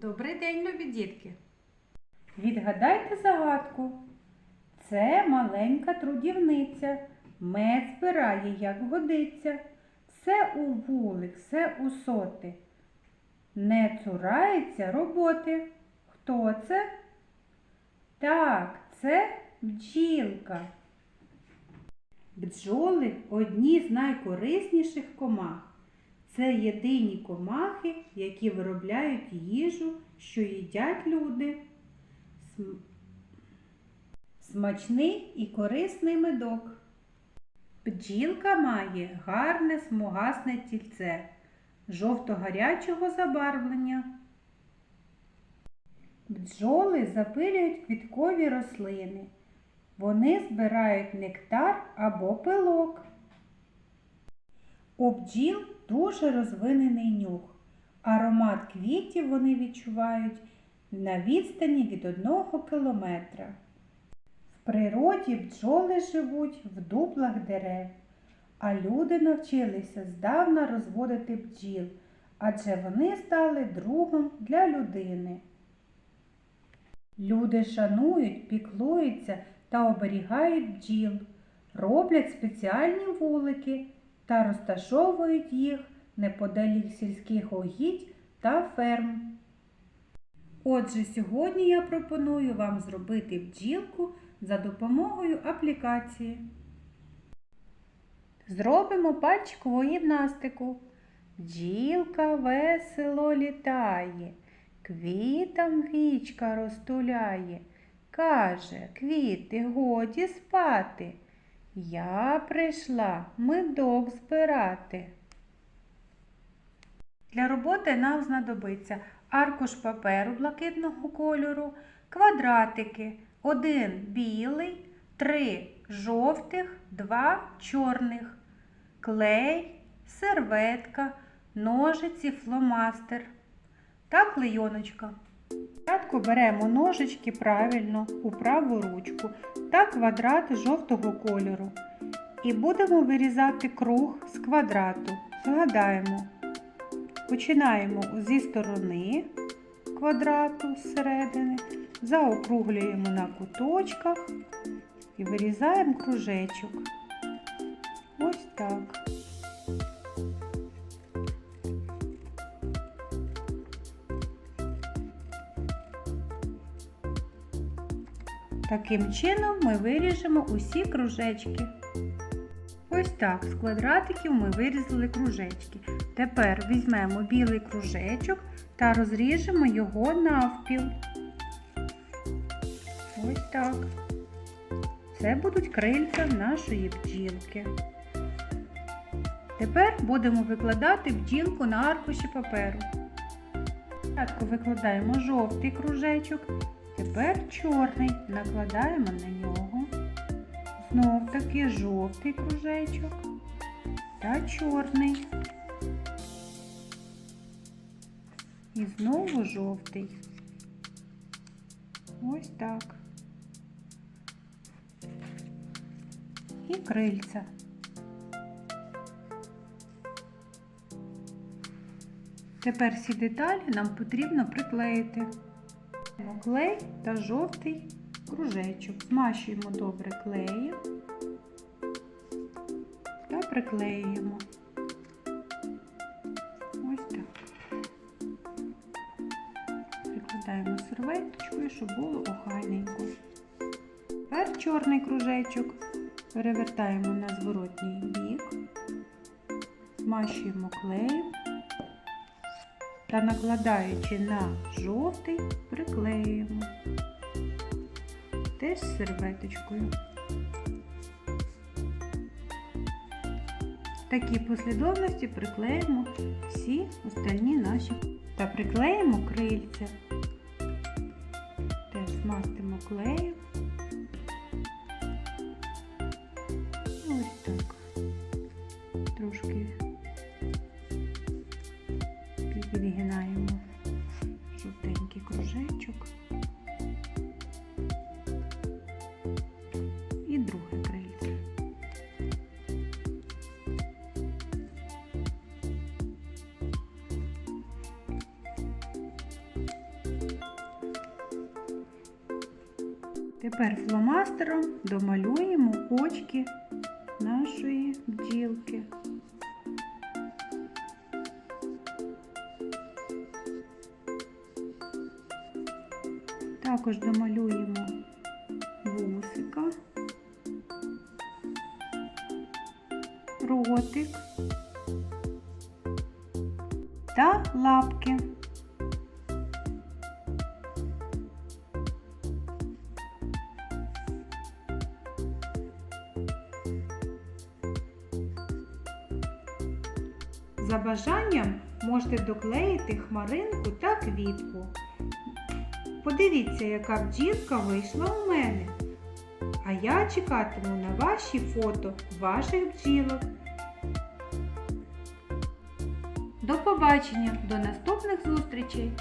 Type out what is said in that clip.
Добрий день, любі дітки! Відгадайте загадку. Це маленька трудівниця, мед збирає, як годиться. Все у вулик, все у соти. Не цурається роботи. Хто це? Так, це бджілка. Бджоли одні з найкорисніших комах. Це єдині комахи, які виробляють їжу, що їдять люди. Смачний і корисний медок. Бджілка має гарне смугасне тільце, жовто-гарячого забарвлення. Бджоли запилюють квіткові рослини. Вони збирають нектар або пилок. У бджіл дуже розвинений нюх. Аромат квітів вони відчувають на відстані від одного кілометра. В природі бджоли живуть в дуплах дерев, а люди навчилися здавна розводити бджіл, адже вони стали другом для людини. Люди шанують, піклуються та оберігають бджіл, роблять спеціальні вулики та розташовують їх неподалік сільських угідь та ферм. Отже, сьогодні я пропоную вам зробити бджілку за допомогою аплікації. Зробимо пальчикову гімнастику. Бджілка весело літає, квітам вічка розтуляє. Каже, квіти, годі спати. Я прийшла медок збирати. Для роботи нам знадобиться аркуш паперу блакитного кольору, квадратики, один білий, три жовтих, два чорних, клей, серветка, ножиці, фломастер та клейоночка. Спочатку беремо ножички правильно у праву ручку та квадрат жовтого кольору. І будемо вирізати круг з квадрату. Згадаємо. Починаємо зі сторони квадрату зсередини, заокруглюємо на куточках і вирізаємо кружечок. Ось так. Таким чином ми виріжемо усі кружечки. Ось так, з квадратиків ми вирізали кружечки. Тепер візьмемо білий кружечок та розріжемо його навпіл. Ось так. Це будуть крильця нашої бджілки. Тепер будемо викладати бджілку на аркуші паперу. Спочатку викладаємо жовтий кружечок, тепер чорний накладаємо на нього. Знов таки жовтий кружечок та чорний. І знову жовтий. Ось так. І крильця. Тепер всі деталі нам потрібно приклеїти. Клей та жовтий кружечок. Змащуємо добре клеєм та приклеюємо. Ось так. Прикладаємо серветочкою, щоб було охайненько. Тепер чорний кружечок перевертаємо на зворотній бік, змащуємо клеєм та накладаючи на жовтий, приклеюємо теж серветочкою. В такій послідовності приклеїмо всі остальні наші та приклеїмо крильця. Теж змастимо клеєм. Відгинаємо жовтенький кружечок і друге крильце. Тепер фломастером домалюємо очки нашої бджілки. Також домалюємо вусика, ротик та лапки. За бажанням можете доклеїти хмаринку та квітку. Подивіться, яка бджілка вийшла у мене. А я чекатиму на ваші фото ваших бджілок. До побачення, до наступних зустрічей!